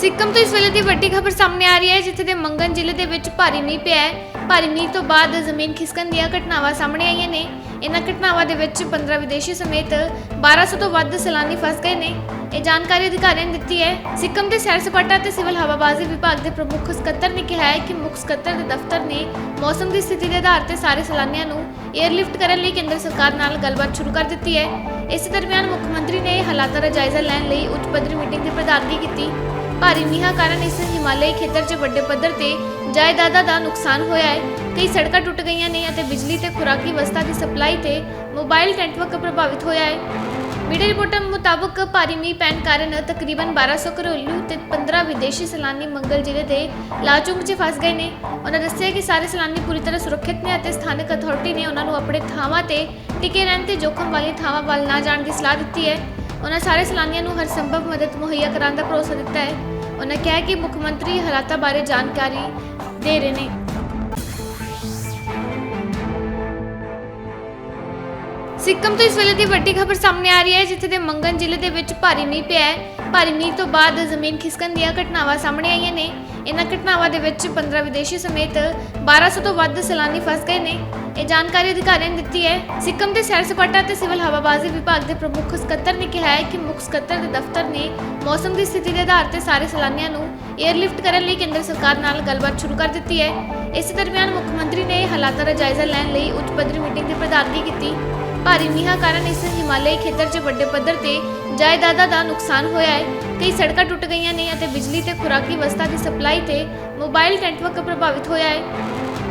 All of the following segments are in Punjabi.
ਸਿੱਕਮ ਤੋਂ ਇਸ ਵੇਲੇ ਦੀ ਵੱਡੀ ਖਬਰ ਸਾਹਮਣੇ ਆ ਰਹੀ ਹੈ, ਜਿੱਥੇ ਦੇ ਮੰਗਨ ਜ਼ਿਲ੍ਹੇ ਦੇ ਵਿੱਚ ਭਾਰੀ ਮੀਂਹ ਪਿਆ ਹੈ। ਭਾਰੀ ਮੀਂਹ ਤੋਂ ਬਾਅਦ ਜ਼ਮੀਨ ਖਿਸਕਣ ਦੀਆਂ ਘਟਨਾਵਾਂ ਸਾਹਮਣੇ ਆਈਆਂ ਨੇ। ਇਹਨਾਂ ਘਟਨਾਵਾਂ ਦੇ ਵਿੱਚ 15 ਵਿਦੇਸ਼ੀ ਸਮੇਤ 1200 ਤੋਂ ਵੱਧ ਸੈਲਾਨੀ ਫਸ ਗਏ ਨੇ। ਇਹ ਜਾਣਕਾਰੀ ਅਧਿਕਾਰੀਆਂ ਨੇ ਦਿੱਤੀ ਹੈ। ਸਿੱਕਮ ਦੇ ਸੈਰ ਸਪਾਟਾ ਤੇ ਸਿਵਲ ਹਵਾਬਾਜ਼ੀ ਵਿਭਾਗ ਦੇ ਪ੍ਰਮੁੱਖ ਸਕੱਤਰ ਨੇ ਕਿਹਾ ਹੈ ਕਿ ਮੁੱਖ ਸਕੱਤਰ ਦੇ ਦਫ਼ਤਰ ਨੇ ਮੌਸਮ ਦੀ ਸਥਿਤੀ ਦੇ ਆਧਾਰ ਤੇ ਸਾਰੇ ਸੈਲਾਨੀਆਂ ਨੂੰ 에ਅਰਲਿਫਟ ਕਰਨ ਲਈ ਕੇਂਦਰ ਸਰਕਾਰ ਨਾਲ ਗੱਲਬਾਤ ਸ਼ੁਰੂ ਕਰ ਦਿੱਤੀ ਹੈ। ਇਸੇ ਦਰਮਿਆਨ ਮੁੱਖ ਮੰਤਰੀ ਨੇ ਹਾਲਾਤਾਂ ਦਾ ਜਾਇਜ਼ਾ ਲੈਣ ਲਈ ਉੱਚ ਪੱਧਰੀ ਮੀਟਿੰਗ ਦੀ ਪ੍ਰਧਾਨਗੀ ਕੀਤੀ। ਭਾਰੀ ਮੀਂਹਾਂ ਕਾਰਨ ਇਸ ਹਿਮਾਲਯੀ ਖੇਤਰ 'ਚ ਵੱਡੇ ਪੱਧਰ ਤੇ ਜਾਇਦਾਦਾਂ ਦਾ ਨੁਕਸਾਨ ਹੋਇਆ ਹੈ। ਕਈ ਸੜਕਾਂ ਟੁੱਟ ਗਈਆਂ ਨੇ ਅਤੇ ਬਿਜਲੀ ਤੇ ਖੁਰਾਕੀ ਵਸਤਾਂ ਦੀ ਸਪਲਾਈ ਤੇ ਮੋਬਾਈਲ ਨੈਟਵਰਕ ਪ੍ਰਭਾਵਿਤ ਹੋਇਆ ਹੈ। ਮੀਡੀਆ ਰਿਪੋਰਟਾਂ ਮੁਤਾਬਕ ਭਾਰੀ ਮੀਂਹ ਪੈਣ ਕਾਰਨ ਤਕਰੀਬਨ 1200 ਘਰੇਲੂ ਤੇ 15 ਵਿਦੇਸ਼ੀ ਸੈਲਾਨੀ ਮੰਗਲ ਜ਼ਿਲ੍ਹੇ ਦੇ ਲਾਚੁੰਗ 'ਚ ਫਸ ਗਏ ਨੇ। ਉਹਨਾਂ ਦੱਸਿਆ ਕਿ ਸਾਰੇ ਸੈਲਾਨੀ ਪੂਰੀ ਤਰ੍ਹਾਂ ਸੁਰੱਖਿਅਤ ਨੇ ਅਤੇ ਸਥਾਨਕ ਅਥਾਰਟੀ ਨੇ ਉਹਨਾਂ ਨੂੰ ਆਪਣੇ ਥਾਵਾਂ ਤੇ ਟਿਕੇ ਰਹਿਣ ਤੇ ਜੋਖਮ ਵਾਲੀ ਥਾਵਾਂ ਵੱਲ ਨਾ ਜਾਣ ਦੀ ਸਲਾਹ ਦਿੱਤੀ ਹੈ। ਉਹਨਾਂ ਸਾਰੇ ਸੈਲਾਨੀਆਂ ਨੂੰ ਹਰ ਸੰਭਵ ਮਦਦ ਮੁਹੱਈਆ ਕਰਾਉਣ ਦਾ ਭਰੋਸਾ ਦਿੱਤਾ ਹੈ। ਉਹਨਾਂ ਕਿਹਾ ਕਿ ਮੁੱਖ ਮੰਤਰੀ ਹਾਲਾਤਾਂ ਬਾਰੇ ਜਾਣਕਾਰੀ ਦੇ ਰਹੇ ਨੇ। ਸਿੱਕਮ ਤੋਂ ਇਸ ਵੇਲੇ ਦੀ ਵੱਡੀ ਖਬਰ ਸਾਹਮਣੇ ਆ ਰਹੀ ਹੈ, ਜਿੱਥੇ ਦੇ ਮੰਗਨ ਜ਼ਿਲ੍ਹੇ ਦੇ ਵਿੱਚ ਭਾਰੀ ਮੀਂਹ ਪਿਆ ਹੈ। ਭਾਰੀ ਮੀਂਹ ਤੋਂ ਬਾਅਦ ਜ਼ਮੀਨ ਖਿਸਕਣ ਦੀਆਂ ਘਟਨਾਵਾਂ ਸਾਹਮਣੇ ਆਈਆਂ ਨੇ। ਇਹਨਾਂ ਘਟਨਾਵਾਂ ਦੇ ਵਿੱਚ 15 ਵਿਦੇਸ਼ੀ ਸਮੇਤ 1200 ਤੋਂ ਵੱਧ ਸੈਲਾਨੀ ਫਸ ਗਏ ਨੇ। ਇਹ ਜਾਣਕਾਰੀ ਅਧਿਕਾਰੀਆਂ ਨੇ ਦਿੱਤੀ ਹੈ। ਸਿੱਕਮ ਦੇ ਸੈਰ ਸਪਾਟਾ ਅਤੇ ਸਿਵਲ ਹਵਾਬਾਜ਼ੀ ਵਿਭਾਗ ਦੇ ਪ੍ਰਮੁੱਖ ਸਕੱਤਰ ਨੇ ਕਿਹਾ ਹੈ ਕਿ ਮੁੱਖ ਸਕੱਤਰ ਦੇ ਦਫ਼ਤਰ ਨੇ ਮੌਸਮ ਦੀ ਸਥਿਤੀ ਦੇ ਆਧਾਰ ਤੇ ਸਾਰੇ ਸੈਲਾਨੀਆਂ ਨੂੰ 에ਅਰਲਿਫਟ ਕਰਨ ਲਈ ਕੇਂਦਰ ਸਰਕਾਰ ਨਾਲ ਗੱਲਬਾਤ ਸ਼ੁਰੂ ਕਰ ਦਿੱਤੀ ਹੈ। ਇਸੇ ਦਰਮਿਆਨ ਮੁੱਖ ਮੰਤਰੀ ਨੇ ਹਾਲਾਤਾਂ ਦਾ ਜਾਇਜ਼ਾ ਲੈਣ ਲਈ ਉੱਚ ਪੱਧਰੀ ਮੀਟਿੰਗ ਦੀ ਪ੍ਰਧਾਨਗੀ ਕੀਤੀ। ਭਾਰੀ ਮੀਂਹਾਂ ਕਾਰਨ ਇਸ ਹਿਮਾਲਯੀ ਖੇਤਰ 'ਚ ਵੱਡੇ ਪੱਧਰ ਤੇ ਜਾਇਦਾਦਾਂ ਦਾ ਨੁਕਸਾਨ ਹੋਇਆ ਹੈ। ਕਈ ਸੜਕਾਂ ਟੁੱਟ ਗਈਆਂ ਨੇ ਅਤੇ ਬਿਜਲੀ ਤੇ ਖੁਰਾਕੀ ਵਸਤਾਂ ਦੀ ਸਪਲਾਈ ਤੇ ਮੋਬਾਈਲ ਨੈਟਵਰਕ ਪ੍ਰਭਾਵਿਤ ਹੋਇਆ ਹੈ।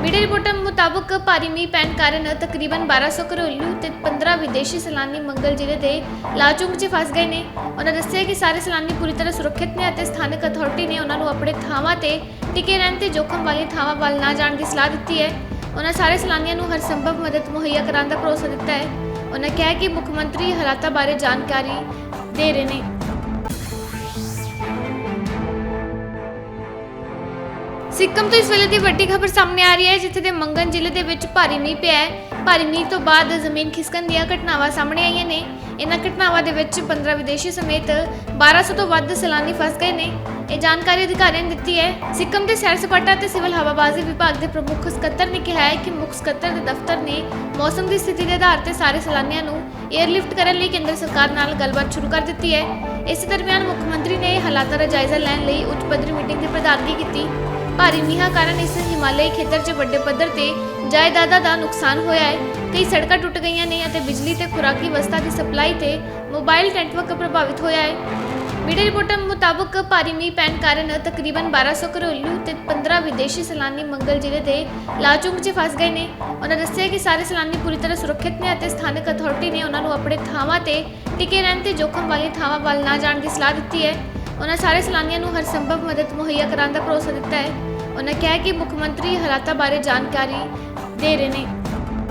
ਮੀਡੀਆ ਰਿਪੋਰਟਾਂ ਮੁਤਾਬਕ ਭਾਰੀ ਮੀਂਹ ਪੈਣ ਕਾਰਨ ਤਕਰੀਬਨ 1200 ਘਰੇਲੂ ਤੇ 15 ਵਿਦੇਸ਼ੀ ਸੈਲਾਨੀ ਮੰਗਲ ਜ਼ਿਲ੍ਹੇ ਦੇ ਲਾਚੁੰਗ 'ਚ ਫਸ ਗਏ ਨੇ। ਉਹਨਾਂ ਦੱਸਿਆ ਕਿ ਸਾਰੇ ਸੈਲਾਨੀ ਪੂਰੀ ਤਰ੍ਹਾਂ ਸੁਰੱਖਿਅਤ ਨੇ ਅਤੇ ਸਥਾਨਕ ਅਥਾਰਟੀ ਨੇ ਉਹਨਾਂ ਨੂੰ ਆਪਣੇ ਥਾਵਾਂ ਤੇ ਟਿਕੇ ਰਹਿਣ ਤੇ ਜੋਖਮ ਵਾਲੀਆਂ ਥਾਵਾਂ ਵੱਲ ਨਾ ਜਾਣ ਦੀ ਸਲਾਹ ਦਿੱਤੀ ਹੈ। ਉਹਨਾਂ ਸਾਰੇ ਸੈਲਾਨੀਆਂ ਨੂੰ ਹਰ ਸੰਭਵ ਮਦਦ ਮੁਹੱਈਆ ਕਰਾਉਣ ਦਾ ਭਰੋਸਾ ਦਿੱਤਾ ਹੈ। ਉਹਨਾਂ ਕਿਹਾ ਕਿ ਮੁੱਖ ਮੰਤਰੀ ਹਾਲਾਤਾਂ ਬਾਰੇ ਜਾਣਕਾਰੀ ਦੇ ਰਹੇ ਨੇ। ਸਿੱਕਮ ਤੋਂ ਇਸ ਵੇਲੇ ਦੀ ਵੱਡੀ ਖਬਰ ਸਾਹਮਣੇ ਆ ਰਹੀ ਹੈ, ਜਿੱਥੇ ਦੇ ਮੰਗਨ ਜ਼ਿਲ੍ਹੇ ਦੇ ਵਿੱਚ ਭਾਰੀ ਮੀਂਹ ਪਿਆ ਹੈ। ਭਾਰੀ ਮੀਂਹ ਤੋਂ ਬਾਅਦ ਜ਼ਮੀਨ ਖਿਸਕਣ ਦੀਆਂ ਘਟਨਾਵਾਂ ਸਾਹਮਣੇ ਆਈਆਂ ਨੇ। ਇਹਨਾਂ ਘਟਨਾਵਾਂ ਦੇ ਵਿੱਚ 15 ਵਿਦੇਸ਼ੀ ਸਮੇਤ 1200 ਤੋਂ ਵੱਧ ਸੈਲਾਨੀ ਫਸ ਗਏ ਨੇ। ਇਹ ਜਾਣਕਾਰੀ ਅਧਿਕਾਰੀਆਂ ਨੇ ਦਿੱਤੀ ਹੈ। ਸਿੱਕਮ ਦੇ ਸੈਰ ਸਪਾਟਾ ਤੇ ਸਿਵਲ ਹਵਾਬਾਜ਼ੀ ਵਿਭਾਗ ਦੇ ਪ੍ਰਮੁੱਖ ਸਕੱਤਰ ਨੇ ਕਿਹਾ ਹੈ ਕਿ ਮੁੱਖ ਸਕੱਤਰ ਦੇ ਦਫ਼ਤਰ ਨੇ ਮੌਸਮ ਦੀ ਸਥਿਤੀ ਦੇ ਆਧਾਰ ਤੇ ਸਾਰੇ ਸੈਲਾਨੀਆਂ ਨੂੰ 에ਅਰਲਿਫਟ ਕਰਨ ਲਈ ਕੇਂਦਰ ਸਰਕਾਰ ਨਾਲ ਗੱਲਬਾਤ ਸ਼ੁਰੂ ਕਰ ਦਿੱਤੀ ਹੈ। ਇਸੇ ਦਰਮਿਆਨ ਮੁੱਖ ਮੰਤਰੀ ਨੇ ਹਾਲਾਤਾਂ ਦਾ ਜਾਇਜ਼ਾ ਲੈਣ ਲਈ ਉੱਚ ਪੱਧਰੀ ਮੀਟਿੰਗ ਦੀ ਪ੍ਰਧਾਨਗੀ ਕੀਤੀ। ਭਾਰੀ ਮੀਂਹਾਂ ਕਾਰਨ ਇਸ ਹਿਮਾਲਯੀ ਖੇਤਰ 'ਚ ਵੱਡੇ ਪੱਧਰ ਤੇ ਜਾਇਦਾਦਾਂ ਦਾ ਨੁਕਸਾਨ ਹੋਇਆ ਹੈ। ਕਈ ਸੜਕਾਂ ਟੁੱਟ ਗਈਆਂ ਨੇ ਅਤੇ ਬਿਜਲੀ ਤੇ ਖੁਰਾਕੀ ਵਸਤਾਂ ਦੀ ਸਪਲਾਈ ਤੇ ਮੋਬਾਈਲ ਨੈਟਵਰਕ ਪ੍ਰਭਾਵਿਤ ਹੋਇਆ ਹੈ। ਮੀਡੀਆ ਰਿਪੋਰਟਾਂ ਮੁਤਾਬਕ ਭਾਰੀ ਮੀਂਹ ਪੈਣ ਕਾਰਨ ਤਕਰੀਬਨ 1200 ਘਰੇਲੂ ਤੇ 15 ਵਿਦੇਸ਼ੀ ਸੈਲਾਨੀ ਮੰਗਲ ਜ਼ਿਲ੍ਹੇ ਦੇ ਲਾਚੁੰਗ 'ਚ ਫਸ ਗਏ ਨੇ। ਉਹਨਾਂ ਦੱਸਿਆ ਕਿ ਸਾਰੇ ਸੈਲਾਨੀ ਪੂਰੀ ਤਰ੍ਹਾਂ ਸੁਰੱਖਿਅਤ ਨੇ ਅਤੇ ਸਥਾਨਕ ਅਥਾਰਟੀ ਨੇ ਉਹਨਾਂ ਨੂੰ ਆਪਣੇ ਥਾਵਾਂ ਤੇ ਟਿਕੇ ਰਹਿਣ ਤੇ ਜੋਖਮ ਵਾਲੀ ਥਾਵਾਂ ਵੱਲ ਨਾ ਜਾਣ ਦੀ ਸਲਾਹ ਦਿੱਤੀ ਹੈ। ਉਹਨਾਂ ਸਾਰੇ ਸੈਲਾਨੀਆਂ ਨੂੰ ਹਰ ਸੰਭਵ ਮਦਦ ਮੁਹੱਈਆ ਕਰਾਉਣ ਦਾ ਭਰੋਸਾ ਦਿੱਤਾ ਹੈ। ਉਹਨਾਂ ਕਿਹਾ ਕਿ ਮੁੱਖ ਮੰਤਰੀ ਹਾਲਾਤਾਂ ਬਾਰੇ ਜਾਣਕਾਰੀ ਦੇ ਰਹੇ ਨੇ।